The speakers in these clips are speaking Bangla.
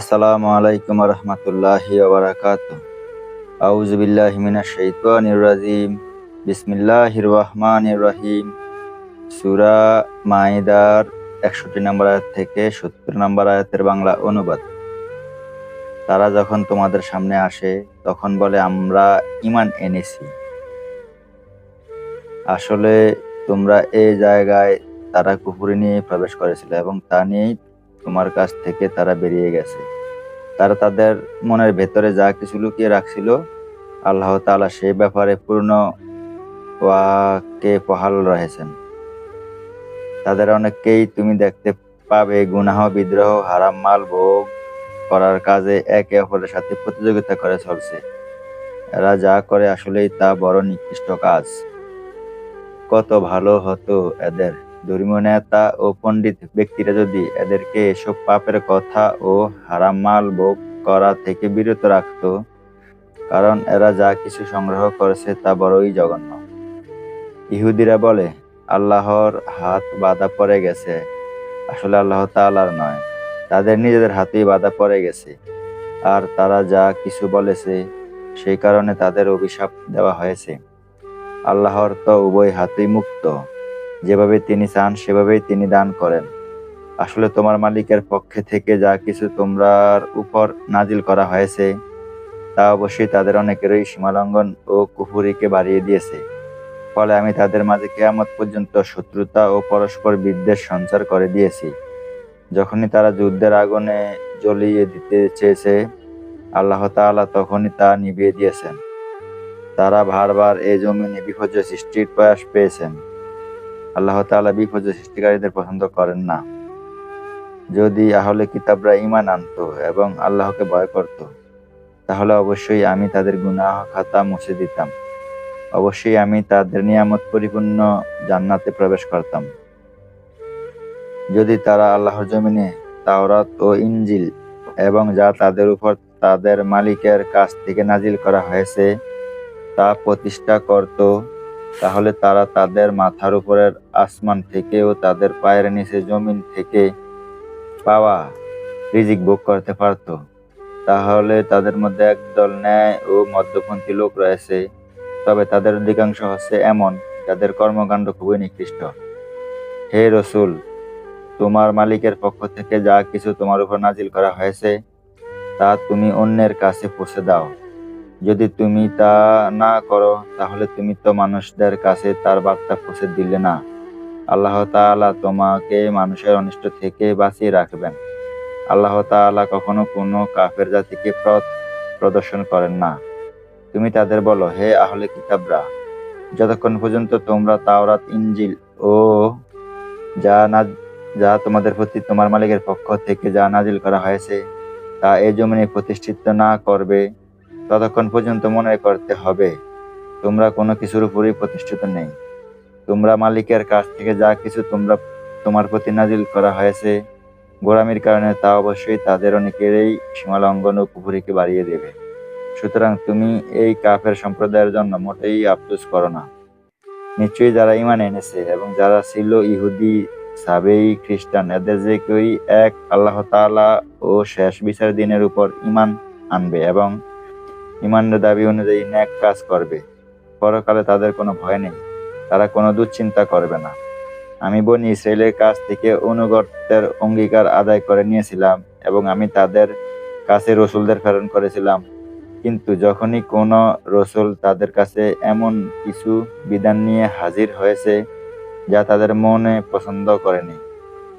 আসসালামু আলাইকুম রহমতুল্লাহি ওবরাকাত আউজবিল্লাহ মিনা শৈতানির রাজিম। বিসমিল্লাহির রহমানির রহিম। সুরা মাইদার একষট্টি নম্বর আয়াত থেকে সত্তর নম্বর আয়াতের বাংলা অনুবাদ। তারা যখন তোমাদের সামনে আসে, তখন বলে, আমরা ইমান এনেছি। আসলে তোমরা এই জায়গায় তারা কুপুরি নিয়ে প্রবেশ করেছিল এবং তা নিয়েই তোমার কাছ থেকে তারা বেরিয়ে গেছে। তারা তাদের মনের ভেতরে যা কিছু লুকিয়ে রাখছিল, আল্লাহ তাআলা সেই ব্যাপারে পূর্ণ ওয়াকে পহাল রয়েছেন তাদের অনেককেই তুমি দেখতে পাবে, গুনাহ, বিদ্রোহ, হারাম মাল, ভোগ করার কাজে একে অপরের সাথে প্রতিযোগিতা করে চলছে। এরা যা করে আসলেই তা বড় নিকৃষ্ট কাজ। কত ভালো হতো এদের। ধর্মীয় নেতা ও পণ্ডিত ব্যক্তিরা যদি এদেরকে এসব পাপের কথা ও হারাম মাল ভোগ করা থেকে বিরত রাখত, কারণ এরা যা কিছু সংগ্রহ করেছে তা বড়ই জঘন্য। ইহুদিরা বলে, আল্লাহর হাত বাধা পড়ে গেছে। আসলে আল্লাহ তাআলার নয়, তাদের নিজেদের হাতেই বাধা পড়ে গেছে। আর তারা যা কিছু বলেছে, সেই কারণে তাদের অভিশাপ দেওয়া হয়েছে। আল্লাহর তো উভয় হাতেই মুক্ত। যেভাবে তিনি চান, সেভাবেই তিনি দান করেন। আসলে তোমার মালিকের পক্ষে থেকে যা কিছু তোমরার উপর নাজিল করা হয়েছে, তা অবশ্যই তাদের অনেকেরই সীমালঙ্ঘন ও কুফুরিকে বাড়িয়ে দিয়েছে। ফলে আমি তাদের মাঝে কেয়ামত পর্যন্ত শত্রুতা ও পরস্পর বিদ্বেষ সঞ্চার করে দিয়েছি। যখনই তারা যুদ্ধের আগুনে জ্বলিয়ে দিতে চেয়েছে, আল্লাহ তাআলা তখনই তা নিভিয়ে দিয়েছেন। তারা বারবার এই জমিনে বিপর্যয় সৃষ্টির প্রয়াস পেয়েছেন। আল্লাহ তাআলা বিপর্যয় সৃষ্টিকারীদের পছন্দ করেন না। যদি আহলে কিতাবরা ঈমান আনতো এবং আল্লাহকে ভয় করত, তাহলে অবশ্যই আমি তাদের গুনাহ খাতা মুছে দিতাম। অবশ্যই আমি তাদের নিয়ামত পরিপূর্ণ জান্নাতে প্রবেশ করতাম। যদি তারা আল্লাহর জমিনে তাওরাত ও ইঞ্জিল এবং যা তাদের উপর তাদের মালিকের কাছ থেকে নাজিল করা হয়েছে, তা প্রতিষ্ঠা করত তাহলে তারা তাদের মাথার উপরের আসমান থেকে ও তাদের পায়ের নিচে জমিন থেকে পাওয়া রিজিক ভোগ করতে পারত। তাহলে তাদের মধ্যে একদল ন্যায় ও মধ্যপন্থী লোক রয়েছে, তবে তাদের অধিকাংশ হচ্ছে এমন, যাদের কর্মকাণ্ড খুবই নিকৃষ্ট। হে রসুল, তোমার মালিকের পক্ষ থেকে যা কিছু তোমার উপর নাজিল করা হয়েছে, তা তুমি অন্যের কাছে পৌঁছে দাও। যদি তুমি তা না করো, তাহলে তুমি তো মানুষদের কাছে তার বার্তা পৌঁছে দিলে না। আল্লাহ তাআলা তোমাকে মানুষের অনিষ্ট থেকে বাঁচিয়ে রাখবেন। আল্লাহ তাআলা কখনো কোনো কাফের জাতিকে পথ প্রদর্শন করেন না। তুমি তাদের বলো, হে আহলে কিতাবরা, যতক্ষণ পর্যন্ত তোমরা তাওরাত, ইনজিল ও যা না, যা তোমাদের প্রতি তোমার মালিকের পক্ষ থেকে যা নাজিল করা হয়েছে, তা এই জমিনে প্রতিষ্ঠিত না করবে ততক্ষণ পর্যন্ত মনে করতে হবে, তোমরা কোনো কিছুর উপরই প্রতিষ্ঠিত নেই। তোমরা মালিকের কাছ থেকে যা কিছু তোমরা, তোমার প্রতি নাজিল করা হয়েছে, গোড়ামির কারণে তা অবশ্যই তাদের অনেকেরই সীমালঙ্ঘন ও পুকুরিকে বাড়িয়ে দেবে। সুতরাং তুমি এই কাফের সম্প্রদায়ের জন্য মোটেই আফসোস করো না। নিশ্চয়ই যারা ইমান এনেছে এবং যারা ছিল ইহুদি, সাবেই খ্রিস্টান, এদের যে কেউই এক আল্লাহ তাআলা ও শেষ বিচার দিনের উপর ইমান আনবে এবং ইমানের দাবি অনুযায়ী ন্যাক কাজ করবে। পরকালে তাদের কোনো ভয় নেই। তারা কোনো দুশ্চিন্তা করবে না। আমি বনি ইসরায়েলের কাছ থেকে অনুগত্যের অঙ্গীকার আদায় করে নিয়েছিলাম এবং আমি তাদের কাছে রসুলদের প্রেরণ করেছিলাম। কিন্তু যখনই কোনো রসুল তাদের কাছে এমন কিছু বিধান নিয়ে হাজির হয়েছে যা তাদের মনে পছন্দ করেনি,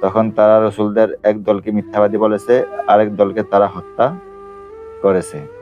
তখন তারা রসুলদের এক দলকে মিথ্যাবাদী বলেছে, আরেক দলকে তারা হত্যা করেছে।